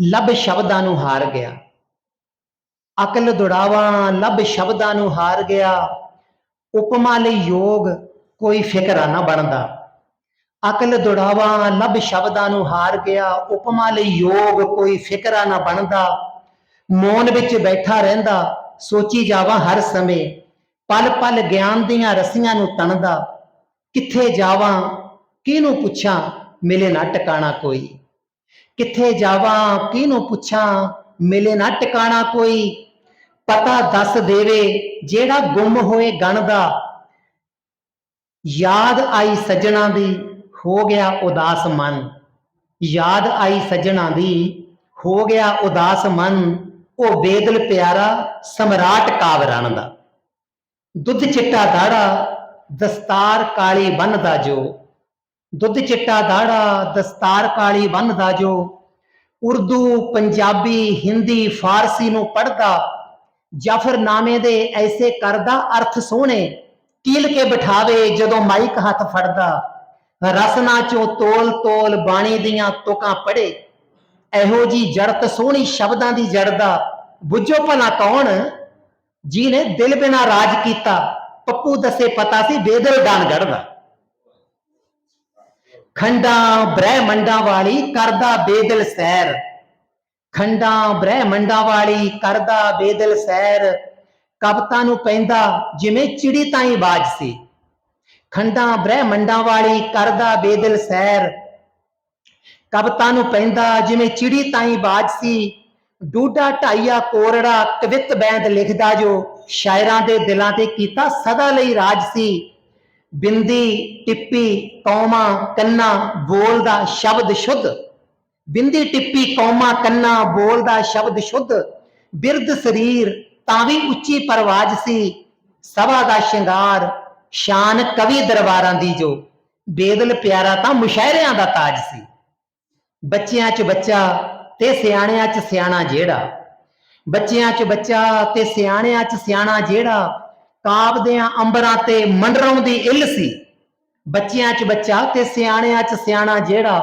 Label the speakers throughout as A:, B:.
A: ਲੱਭ ਸ਼ਬਦਾਂ ਨੂੰ ਹਾਰ ਗਿਆ। ਅਕਲ ਦੁੜਾਵਾ ਲੱਭ ਸ਼ਬਦਾਂ ਨੂੰ ਹਾਰ ਗਿਆ। ਉਪਮਾ ਲਈ ਯੋਗ ਕੋਈ ਫਿਕਰਾ ਨਾ ਬਣਦਾ। ਅਕਲ ਦੁੜਾਵਾ ਲੱਭ ਸ਼ਬਦਾਂ ਨੂੰ ਹਾਰ ਗਿਆ। ਉਪਮਾ ਲਈ ਯੋਗ ਕੋਈ ਫਿਕਰਾ ਨਾ ਬਣਦਾ। ਮੌਨ ਵਿੱਚ ਬੈਠਾ ਰਹਿੰਦਾ। ਸੋਚੀ ਜਾਵਾਂ ਹਰ ਸਮੇਂ। ਪਲ ਪਲ ਗਿਆਨ ਦੀਆਂ ਰਸੀਆਂ ਨੂੰ ਤਣਦਾ। ਕਿੱਥੇ ਜਾਵਾਂ? ਕਿਹਨੂੰ ਪੁੱਛਾਂ? ਮਿਲੇ ਨਾ ਟਿਕਾਣਾ ਕੋਈ। ਕਿੱਥੇ ਜਾਵਾਂ, ਕਿਹਨੂੰ ਪੁੱਛਾਂ, ਮਿਲੇ ਨਾ ਟਿਕਾਣਾ ਕੋਈ। ਪਤਾ ਦੱਸ ਦੇਵੇ, ਜਿਹੜਾ ਗੁੰਮ ਹੋਏ ਗਣ ਦਾ। ਯਾਦ ਆਈ ਸੱਜਣਾ ਦੀ, ਹੋ ਗਿਆ ਉਦਾਸ ਮਨ। ਯਾਦ ਆਈ ਸੱਜਣਾ ਦੀ, ਹੋ ਗਿਆ ਉਦਾਸ ਮਨ। ਉਹ ਬੇਦਲ ਪਿਆਰਾ, ਸਮਰਾਟ ਕਾਵਰਣ ਦਾ। ਦੁੱਧ ਚਿੱਟਾ ਦਾੜਾ, ਦਸਤਾਰ ਕਾਲੀ ਬੰਨਦਾ ਜੋ। ਦੁੱਧ ਚਿੱਟਾ ਦਾੜਾ, ਦਸਤਾਰ ਕਾਲੀ ਬੰਨਦਾ ਜੋ। ਉਰਦੂ, ਪੰਜਾਬੀ, ਹਿੰਦੀ, ਫਾਰਸੀ ਨੂੰ ਪੜ੍ਹਦਾ ਜਫਰਨਾਮੇ ਦੇ ਐਸੇ ਕਰਦਾ ਅਰਥ ਸੋਹਣੇ, ਕੀਲ ਕੇ ਬਿਠਾਵੇ ਜਦੋਂ ਮਾਈਕ ਹੱਥ ਫੜਦਾ। ਰਸਨਾ ਚੋਂ ਤੋਲ ਤੋਲ ਬਾਣੀ ਦੀਆਂ ਤੁਕਾਂ ਪੜੇ ਇਹੋ ਜੀ ਜੜਤ ਸੋਹਣੀ ਸ਼ਬਦਾਂ ਦੀ ਜੜਦਾ ਬੁੱਝੋ ਭਲਾ ਕੌਣ? ਜੀ ਨੇ ਦਿਲ ਬਿਨਾ ਰਾਜ ਕੀਤਾ, ਪੱਪੂ ਦੱਸੇ ਪਤਾ ਸੀ ਬੇਦਲ ਦਾਨ ਗੜਦਾ ਖੰਡਾਂ ਬ੍ਰਹਿਮੰਡਾਂ ਵਾਲੀ ਕਰਦਾ ਬੇਦਲ ਸੈਰ। ਖੰਡਾਂ ਬ੍ਰਹਿਮੰਡਾਂ ਵਾਲੀ ਕਰਦਾ ਬੇਦਲ ਸੈਰ। ਕਵਤਾ ਨੂੰ ਪੈਂਦਾ ਜਿਵੇਂ ਚਿੜੀ ਤਾਈ ਬਾਜ ਸੀ। ਖੰਡਾਂ ਬ੍ਰਹਿਮੰਡਾਂ ਵਾਲੀ ਕਰਦਾ ਬੇਦਲ ਸੈਰ। ਕਵਤਾ ਨੂੰ ਪੈਂਦਾ ਜਿਵੇਂ ਚਿੜੀ ਤਾਈ ਬਾਜ ਸੀ। ਡੂਡਾ ਢਾਈਆ ਕੋਰੜਾ ਕਵਿਤ ਬੈਂਦ ਲਿਖਦਾ ਜੋ ਸ਼ਾਇਰਾਂ ਦੇ ਦਿਲਾਂ ਤੇ ਕੀਤਾ ਸਦਾ ਲਈ ਰਾਜ ਸੀ। ਬਿੰਦੀ, ਟਿੱਪੀ, ਕੌਮਾ, ਕੰਨਾ ਬੋਲਦਾ ਸ਼ਬਦ ਸ਼ੁੱਧ। ਬਿੰਦੀ, ਟਿੱਪੀ, ਕੌਮਾ, ਕੰਨਾ ਬੋਲਦਾ ਸ਼ਬਦ ਸ਼ੁੱਧ। ਬਿਰਧ ਸਰੀਰ, ਤਾਂ ਵੀ ਉੱਚੀ ਪਰਵਾਜ ਸੀ। ਸਭਾ ਦਾ ਸ਼ਿੰਗਾਰ, ਸ਼ਾਨ ਕਵੀ ਦਰਬਾਰਾਂ ਦੀ ਜੋ। ਬੇਦਲ ਪਿਆਰਾ ਤਾਂ ਮੁਸ਼ਾਇਰਿਆਂ ਦਾ ਤਾਜ ਸੀ। ਬੱਚਿਆਂ 'ਚ ਬੱਚਾ ਤੇ ਸਿਆਣਿਆਂ 'ਚ ਸਿਆਣਾ ਜਿਹੜਾ। ਬੱਚਿਆਂ 'ਚ ਬੱਚਾ ਤੇ ਸਿਆਣਿਆਂ 'ਚ ਸਿਆਣਾ ਜਿਹੜਾ ਕਾਬਦਿਆਂ ਅੰਬਰਾਂ ਤੇ ਮੰਡਰਾਉਂਦੀ ਇੱਲ ਸੀ। ਬੱਚਿਆਂ 'ਚ ਬੱਚਾ ਤੇ ਸਿਆਣਿਆਂ 'ਚ ਸਿਆਣਾ ਜਿਹੜਾ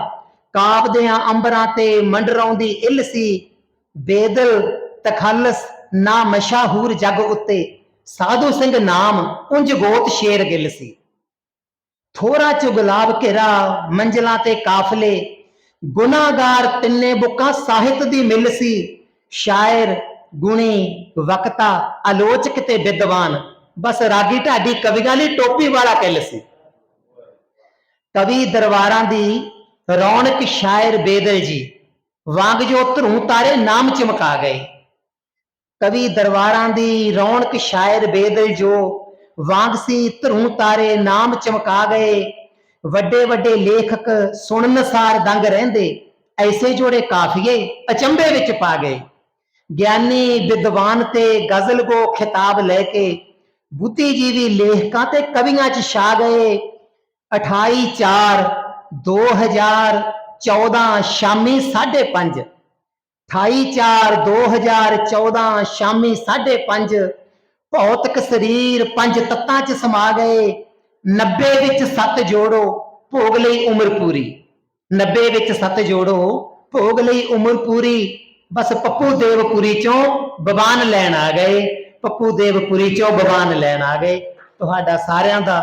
A: ਕਾਬਦਿਆਂ ਅੰਬਰਾਂ ਤੇ ਮੰਡਰਾਉਂਦੀ ਇੱਲ ਸੀ। ਬੇਦਲ, ਤਖੱਲਸ, ਨਾ ਮਸ਼ਹੂਰ ਜਗ ਉੱਤੇ ਸਾਧੂ ਸਿੰਘ ਨਾਮ ਉਂਝ ਗੋਤ ਸ਼ੇਰ ਗਿੱਲ ਸੀ। ਥੋੜਾ ਚ ਗੁਲਾਬ ਘੇਰਾ, ਮੰਜ਼ਲਾਂ ਤੇ ਕਾਫਲੇ, ਗੁਨਾਹਗਾਰ ਤਿੰਨੇ ਬੁੱਕਾਂ ਸਾਹਿਤ ਦੀ ਮਿਲ ਸੀ। ਸ਼ਾਇਰ, ਗੁਣੀ, ਵਕਤਾ ਆਲੋਚਕ ਤੇ ਵਿਦਵਾਨ। ਬਸ ਰਾਗੀ ਢਾਡੀ ਕਵੀਆਂ ਲਈ ਟੋਪੀ ਵਾਲਾ ਕਿੱਲ ਸੀ। ਕਵੀ ਦਰਬਾਰਾਂ ਦੀ ਰੌਣਕ ਸ਼ਾਇਰ ਬੇਦਲ ਜੀ, ਵਾਂਗ ਜੋ ਧਰੂ ਤਾਰੇ ਨਾਮ ਚਮਕਾ ਗਏ। ਕਵੀ ਦਰਬਾਰਾਂ ਦੀ ਰੌਣਕ ਸ਼ਾਇਰ ਬੇਦਲ ਜੋ, ਵਾਂਗ ਸੀ ਧਰੂ ਤਾਰੇ ਨਾਮ ਚਮਕਾ ਗਏ। ਵੱਡੇ ਵੱਡੇ ਲੇਖਕ ਸੁਣਨ ਸਾਰ ਦੰਗ ਰਹਿੰਦੇ, ਐਸੇ ਜੋੜੇ ਕਾਫੀਏ ਅਚੰਬੇ ਵਿੱਚ ਪਾ ਗਏ। ਗਿਆਨੀ ਵਿਦਵਾਨ ਤੇ ਗਜ਼ਲ ਕੋ ਖਿਤਾਬ ਲੈ ਕੇ ਬੁੱਧੀਜੀਵੀ ਲੇਖਕਾਂ ਤੇ ਕਵੀਆਂ 'ਚ ਛਾ ਗਏ? 28 4 2014 ਸ਼ਾਮੀ 5:30 28/4/2014 ਸ਼ਾਮੀ 5:30 ਭੌਤਿਕ ਸਰੀਰ ਪੰਜ ਤੱਤਾਂ 'ਚ ਸਮਾ ਗਏ। 90 ਵਿੱਚ ਸੱਤ ਜੋੜੋ, ਭੋਗ ਲਈ ਉਮਰ ਪੂਰੀ। 90 ਵਿੱਚ ਸੱਤ ਜੋੜੋ, ਭੋਗ ਲਈ ਉਮਰ ਪੂਰੀ। ਬਸ ਪੱਪੂ ਦੇਵਪੁਰੀ ਚੋਂ ਬਵਾਨ ਲੈਣ ਆ ਗਏ। ਪੱਪੂ ਦੇਵਪੁਰੀ ਚੋਂ ਬਵਾਨ ਲੈਣ ਆ ਗਏ। ਤੁਹਾਡਾ ਸਾਰਿਆਂ ਦਾ